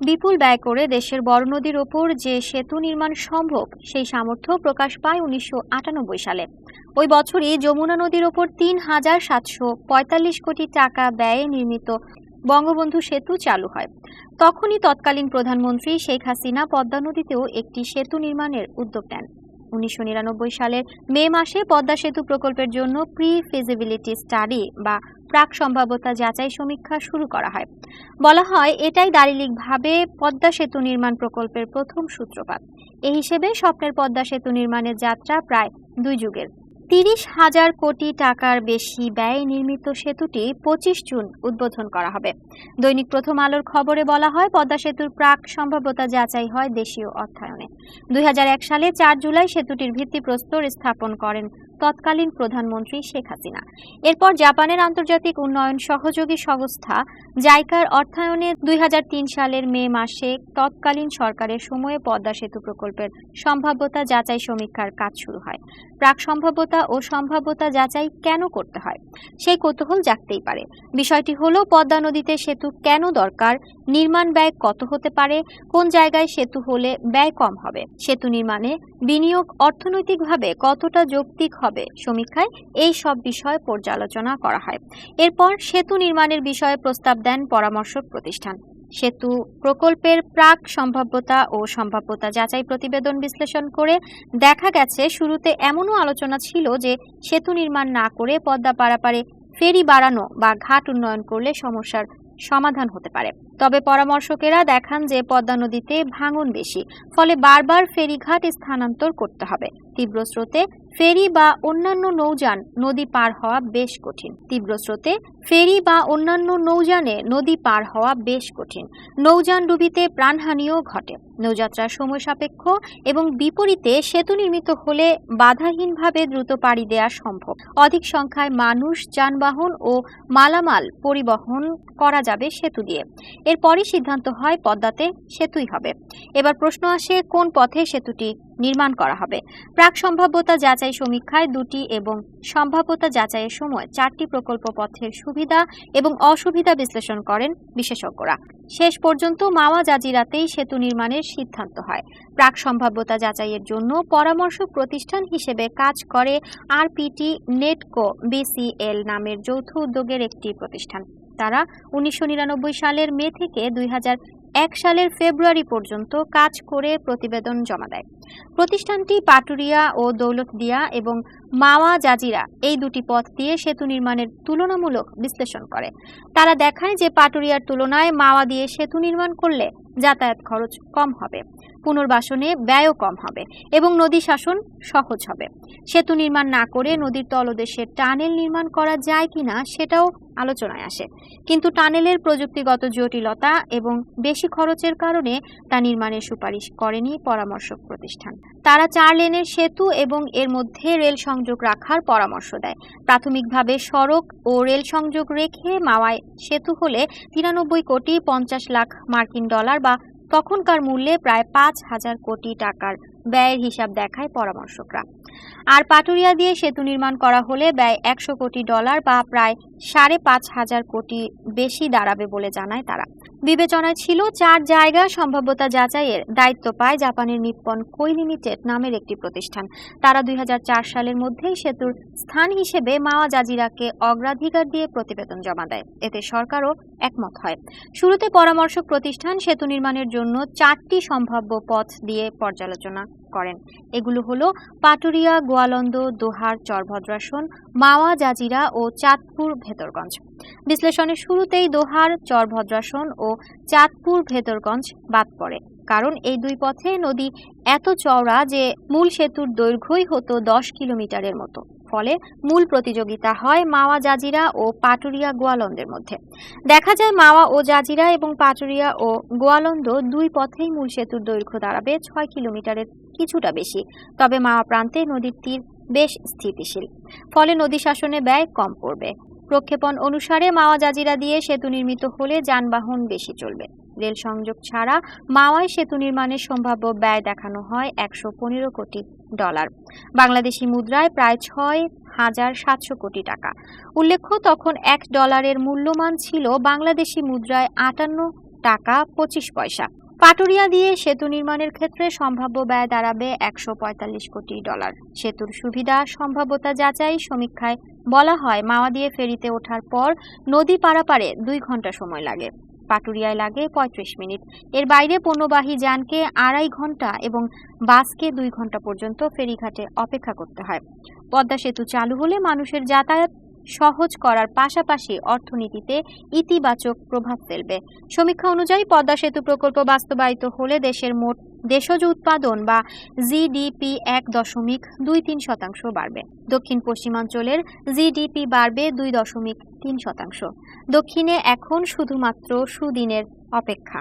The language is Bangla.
বিপুল ব্যয় করে দেশের বড় নদীর ওপর যে সেতু নির্মাণ সম্ভব, সেই সামর্থ্য প্রকাশ পায় উনিশশো আটানব্বই সালে। ওই বছরই যমুনা নদীর ওপর তিন হাজার সাতশো পঁয়তাল্লিশ কোটি টাকা ব্যয়ে নির্মিত বঙ্গবন্ধু সেতু চালু হয়। তখনই তৎকালীন প্রধানমন্ত্রী শেখ হাসিনা পদ্মা নদীতেও একটি সেতু নির্মাণের উদ্যোগ নেন। উনিশশো নিরানব্বই সালের মে মাসে পদ্মা সেতু প্রকল্পের জন্য প্রি ফিজিবিলিটি স্টাডি বা প্রাক সম্ভাব্যতা যাচাই সমীক্ষা শুরু করা হয়। বলা হয় এটাই দারিলিকভাবে পদ্মা সেতু নির্মাণ প্রকল্পের প্রথম সূত্রপাত। এ হিসেবে স্বপ্নের পদ্মা সেতু নির্মাণের যাত্রা প্রায় দুই যুগের। তিরিশ হাজার কোটি টাকার বেশি ব্যয় নির্মিত সেতুটি পঁচিশ জুন উদ্বোধন করা হবে। দৈনিক প্রথম আলোর খবরে বলা হয়, পদ্মা সেতুর প্রাক সম্ভাব্যতা যাচাই হয় দেশীয় অর্থায়নে। দুই হাজার এক সালে চার জুলাই সেতুটির ভিত্তিপ্রস্তর স্থাপন করেন তৎকালীন প্রধানমন্ত্রী শেখ হাসিনা। এরপর জাপানের আন্তর্জাতিক উন্নয়ন সহযোগী সংস্থা জাইকার অর্থায়নে দুই হাজার তিন সালের মে মাসে তৎকালীন সরকারের সময়ে পদ্মা সেতু প্রকল্পের সম্ভাব্যতা যাচাই সমীক্ষার কাজ শুরু হয়। প্রাক সম্ভাব্যতা ও সম্ভাব্যতা যাচাই কেন করতে হয়, সেই কৌতূহল জাগতেই পারে। বিষয়টি হলো, পদ্মা নদীতে সেতু কেন দরকার, নির্মাণ ব্যয় কত হতে পারে, কোন জায়গায় সেতু হলে ব্যয় কম হবে, সেতু নির্মাণে বিনিয়োগ অর্থনৈতিকভাবে কতটা যৌক্তিক হবে সমীক্ষায় এই সব বিষয় পর্যালোচনা করা হয়। এরপর সেতু নির্মাণের বিষয়ে প্রস্তাব দেন পরামর্শক প্রতিষ্ঠান। সেতু প্রকল্পের প্রাক সম্ভাব্যতা ও সম্ভাব্যতা যাচাই প্রতিবেদন বিশ্লেষণ করে দেখা গেছে, শুরুতে এমনও আলোচনা ছিল যে সেতু নির্মাণ না করে পদ্মা পারাপারে ফেরি বাড়ানো বা ঘাট উন্নয়ন করলে সমস্যার সমাধান হতে পারে। তবে পরামর্শকেরা দেখান যে পদ্মা নদীতে ভাঙন বেশি, ফলে বারবার ফেরিঘাট স্থানান্তর করতে হবে। তীব্র স্রোতে ফেরি বা অন্যান্য নৌযান নদী পার হওয়া বেশ কঠিন। তীব্র স্রোতে ফেরি বা অন্যান্য নৌযানে নদী পার হওয়া বেশ কঠিন। নৌযান ডুবিতে প্রাণহানিও ঘটে। নৌযাত্রার সময় সাপেক্ষ এবং বিপরীতে সেতু নির্মিত হলে বাধাহীনভাবে দ্রুত পাড়ি দেওয়া সম্ভব। অধিক সংখ্যায় মানুষ, যানবাহন ও মালামাল পরিবহন করা যাবে সেতু দিয়ে। এরপরই সিদ্ধান্ত হয় পদ্মাতে সেতুই হবে। এবার প্রশ্ন আসে, কোন পথে সেতুটি নির্মাণ করা হবে? প্রাক সম্ভাব্যতা যাচাই সমীক্ষায় দুটি এবং সম্ভাব্যতা যাচাইয়ের সময় চারটি প্রকল্প পথের সুবিধা এবং অসুবিধা বিশ্লেষণ করেন বিশেষজ্ঞরা। শেষ পর্যন্ত মাওয়া জাজিরাতেই সেতু নির্মাণের সিদ্ধান্ত হয়। প্রাক সম্ভাব্যতা যাচাইয়ের জন্য পরামর্শ প্রতিষ্ঠান হিসেবে কাজ করে আরপিটি নেটকো বিসিএল নামের যৌথ উদ্যোগের একটি প্রতিষ্ঠান। তারা উনিশশো নিরানব্বই সালের মে থেকে দুই হাজার এক সালের ফেব্রুয়ারি পর্যন্ত কাজ করে প্রতিবেদন জমা দেয়। প্রতিষ্ঠানটি পাটুরিয়া ও দৌলতদিয়া এবং মাওয়া জাজিরা এই দুটি পথ দিয়ে সেতু নির্মাণের তুলনামূলক বিশ্লেষণ করে। তারা দেখায় যে পাটুরিয়ার তুলনায় মাওয়া দিয়ে সেতু নির্মাণ করলে যাতায়াত খরচ কম হবে, পুনর্বাসনে ব্যয়ও কম হবে এবং নদী শাসন সহজ হবে। সেতু নির্মাণ না করে নদীর তলদেশে টানেল নির্মাণ করা যায় কিনা সেটাও আলোচনায় আসে। কিন্তু টানেলের প্রযুক্তিগত জটিলতা এবং বেশি খরচের কারণে তা নির্মাণের সুপারিশ করেনি পরামর্শক প্রতিষ্ঠান। তারা চার লেনের সেতু এবং এর মধ্যে রেল সংযোগ রাখার পরামর্শ দেয়। প্রাথমিকভাবে সড়ক ও রেল সংযোগ রেখে মাওয়ায় সেতু হলে তিরানব্বই কোটি পঞ্চাশ লাখ মার্কিন ডলার বা তখনকার মূল্যে প্রায় পাঁচ হাজার কোটি টাকার ব্যয়ের হিসাব দেখায় পরামর্শকরা। আর পাটুরিয়া দিয়ে সেতু নির্মাণ করা হলে ব্যয় একশো কোটি ডলার বা প্রায় সাড়ে পাঁচ হাজার কোটি বেশি দাঁড়াবে বলে জানায় তারা। বিবেচনায় ছিল চার জায়গা সম্ভাব্যতা যাচাইয়ের দায়িত্ব পায় জাপানের নিপ্পন কই লিমিটেড নামের একটি প্রতিষ্ঠান। তারা দুই হাজার চার সালের মধ্যেই সেতুর স্থান হিসেবে মাওয়া জাজিরাকে অগ্রাধিকার দিয়ে প্রতিবেদন জমা দেয়। এতে সরকারও একমত হয়। শুরুতে পরামর্শক প্রতিষ্ঠান সেতু নির্মাণের জন্য চারটি সম্ভাব্য পথ দিয়ে পর্যালোচনা করেন। এগুলো হলো পাটুরিয়া, গোয়ালন্দ, দোহার চরভদ্রাসন মাওয়া, জাজিরা ও চাঁদপুর ভেতরগঞ্জ। বিশ্লেষণের শুরুতেই দোহার চরভদ্রাসন ও চাঁদপুর ভেতরগঞ্জ বাদ পড়ে। কারণ এই দুই পথে নদী এত চওড়া যে মূল সেতুর দৈর্ঘ্যই হতো দশ কিলোমিটারের মতো। ফলে মূল প্রতিযোগিতা হয় মাওয়া, জাজিরা ও পাটুরিয়া, গোয়ালন্দের মধ্যে। দেখা যায় মাওয়া ও জাজিরা এবং পাটুরিয়া ও গোয়ালন্দ দুই পথেই মূল সেতুর দৈর্ঘ্য দাঁড়াবে ছয় কিলোমিটারের কিছুটা বেশি। তবে মাওয়া প্রান্তে নদীর তীর বেশ স্থিতিশীল। ফলে নদী শাসনে ব্যয় কম পড়বে। প্রক্ষেপণ অনুসারে মাওয়া জাজিরা দিয়ে সেতু নির্মিত হলে যানবাহন বেশি চলবে। রেল সংযোগ ছাড়া মাওয়ায় সেতু নির্মাণের সম্ভাব্য ব্যয় দেখানো হয় একশো পনেরো কোটি ডলার। বাংলাদেশি মুদ্রায় প্রায় ছয় হাজার সাতশো কোটি টাকা। উল্লেখ্য, তখন এক ডলারের মূল্যমান ছিল বাংলাদেশি মুদ্রায় আটান্ন টাকা পঁচিশ পয়সা। পাটুরিয়া দিয়ে সেতু নির্মাণের ক্ষেত্রে সম্ভাব্য ব্যয় দাঁড়াবে একশো পঁয়তাল্লিশ কোটি ডলার। সেতুর সুবিধা, সম্ভাব্যতা যাচাই সমীক্ষায় বলা হয়, মাওয়া দিয়ে ফেরিতে ওঠার পর নদী পারাপারে দুই ঘণ্টা সময় লাগে। পাটুরিয়ায় লাগে পঁয়ত্রিশ মিনিট। এর বাইরে পণ্যবাহী যানকে আড়াই ঘণ্টা এবং বাসকে দুই ঘণ্টা পর্যন্ত ফেরিঘাটে অপেক্ষা করতে হয়। পদ্মা সেতু চালু হলে মানুষের যাতায়াত সহজ করার পাশাপাশি অর্থনীতিতে ইতিবাচক প্রভাব ফেলবে। সমীক্ষা অনুযায়ী পদ্মা সেতু প্রকল্প বাস্তবায়িত হলে দেশের মোট দেশজ উৎপাদন বা জিডিপি এক দশমিক দুই তিন শতাংশ বাড়বে। দক্ষিণ পশ্চিমাঞ্চলের জিডিপি বাড়বে দুই দশমিক তিন শতাংশ। দক্ষিণে এখন শুধুমাত্র সুদিনের অপেক্ষা।